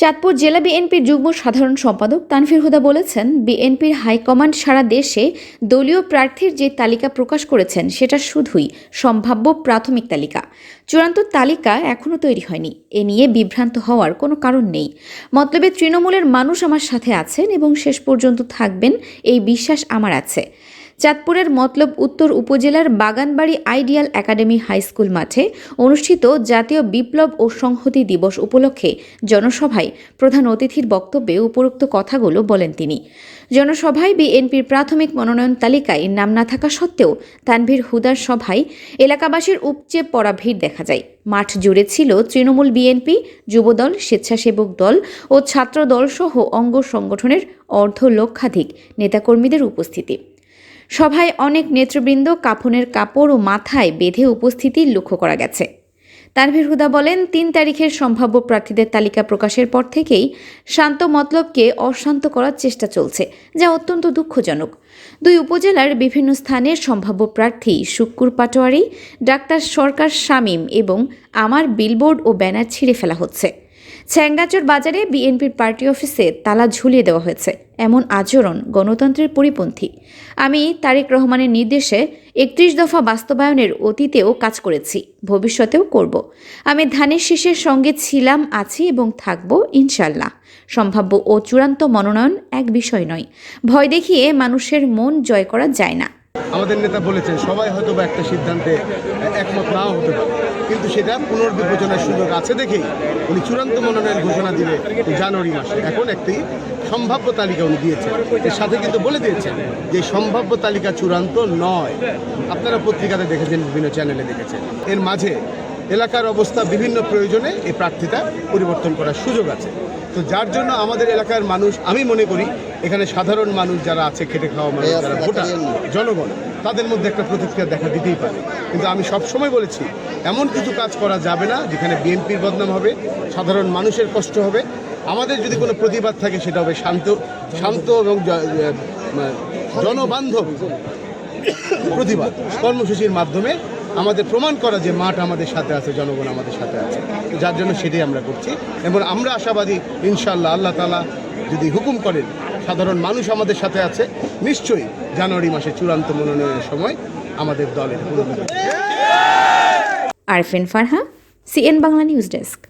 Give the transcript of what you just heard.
চাঁদপুর জেলা বিএনপির যুগ্ম সাধারণ সম্পাদক তানফির হুদা বলেছেন, বিএনপির হাইকমান্ড সারা দেশে দলীয় প্রার্থীর যে তালিকা প্রকাশ করেছেন, সেটা শুধুই সম্ভাব্য প্রাথমিক তালিকা। চূড়ান্ত তালিকা এখনও তৈরি হয়নি। এ নিয়ে বিভ্রান্ত হওয়ার কোনো কারণ নেই। মতলবে তৃণমূলের মানুষ আমার সাথে আছেন এবং শেষ পর্যন্ত থাকবেন, এই বিশ্বাস আমার আছে। চাঁদপুরের মতলব উত্তর উপজেলার Baganbari ideal academy high school মাঠে অনুষ্ঠিত জাতীয় বিপ্লব ও সংহতি দিবস উপলক্ষে জনসভায় প্রধান অতিথির বক্তব্যে উপরোক্ত কথাগুলো বলেন তিনি। জনসভায় বিএনপির প্রাথমিক মনোনয়ন তালিকায় নাম না থাকা সত্ত্বেও তানভীর হুদার সভায় এলাকাবাসীর উপচে পড়া ভিড় দেখা যায়। মাঠ জুড়ে ছিল তৃণমূল বিএনপি, যুবদল, স্বেচ্ছাসেবক দল ও ছাত্র দল সহ অঙ্গ সংগঠনের অর্ধ লক্ষাধিক নেতাকর্মীদের উপস্থিতি। সভায় অনেক নেতৃবৃন্দ কাফনের কাপড় ও মাথায় বেঁধে উপস্থিতি লক্ষ্য করা গেছে। তানভীর হুদা বলেন, তিন তারিখের সম্ভাব্য প্রার্থীদের তালিকা প্রকাশের পর থেকেই শান্ত মতলবকে অশান্ত করার চেষ্টা চলছে, যা অত্যন্ত দুঃখজনক। দুই উপজেলার বিভিন্ন স্থানের সম্ভাব্য প্রার্থী শুক্কুর পাটোয়ারি, ডাক্তার সরকার শামীম এবং আমার বিলবোর্ড ও ব্যানার ছিঁড়ে ফেলা হচ্ছে। ছ্যাঙ্গাচর বাজারে বিএনপির পার্টি অফিসে তালা ঝুলিয়ে দেওয়া হয়েছে। এমন আচরণ গণতন্ত্রের পরিপন্থী। আমি তারেক রহমানের নির্দেশে একত্রিশ দফা বাস্তবায়নের অতীতেও কাজ করেছি, ভবিষ্যতেও করব। আমি ধানের শীষের সঙ্গে ছিলাম, আছি এবং থাকব ইনশাল্লাহ সম্ভাব্য ও চূড়ান্ত মনোনয়ন এক বিষয় নয়। ভয় দেখিয়ে মানুষের মন জয় করা যায় না। আমাদের নেতা বলেছেন, সবাই হয়তো বা একটা সিদ্ধান্তে একমত নাও হতে পারে। কিন্তু সেটা পুনর্বিবেচনার সুযোগ আছে দেখেই উনি চূড়ান্ত মনোনয়ন ঘোষণা দিলে জানুয়ারি মাসে। এখন একটি সম্ভাব্য তালিকা উনি দিয়েছেন। এর সাথে কিন্তু বলে দিয়েছেন যে সম্ভাব্য তালিকা চূড়ান্ত নয়। আপনারা পত্রিকাতে দেখেছেন, বিভিন্ন চ্যানেলে দেখেছেন। এর মাঝে এলাকার অবস্থা বিভিন্ন প্রয়োজনে এই প্রার্থীটা পরিবর্তন করার সুযোগ আছে। তো যার জন্য আমাদের এলাকার মানুষ, আমি মনে করি এখানে সাধারণ মানুষ যারা আছে খেটে খাওয়া মানুষ যারা ভোটার জনগণ তাদের মধ্যে একটা প্রতিক্রিয়া দেখা দিতেই পারে। কিন্তু আমি সব সময় বলেছি এমন কিছু কাজ করা যাবে না যেখানে বিএনপির বদনাম হবে সাধারণ মানুষের কষ্ট হবে। আমাদের যদি কোনো প্রতিবাদ থাকে সেটা হবে শান্ত শান্ত এবং জনবান্ধব প্রতিবাদ। কর্মসূচির মাধ্যমে আমাদের প্রমাণ করা যে মাঠ আমাদের সাথে আছে জনগণ আমাদের সাথে আছে। যার জন্য সেটাই আমরা করছি। এবং আমরা আশাবাদী ইনশাল্লাহ আল্লাহ তালা যদি হুকুম করেন সাধারণ মানুষ আমাদের সাথে আছে। নিশ্চয়ই জানুয়ারি মাসে চূড়ান্ত মনোনয়নের সময় আমাদের দলের পুনর্বিবেচনা Arfin Farha CN Bangla news desk.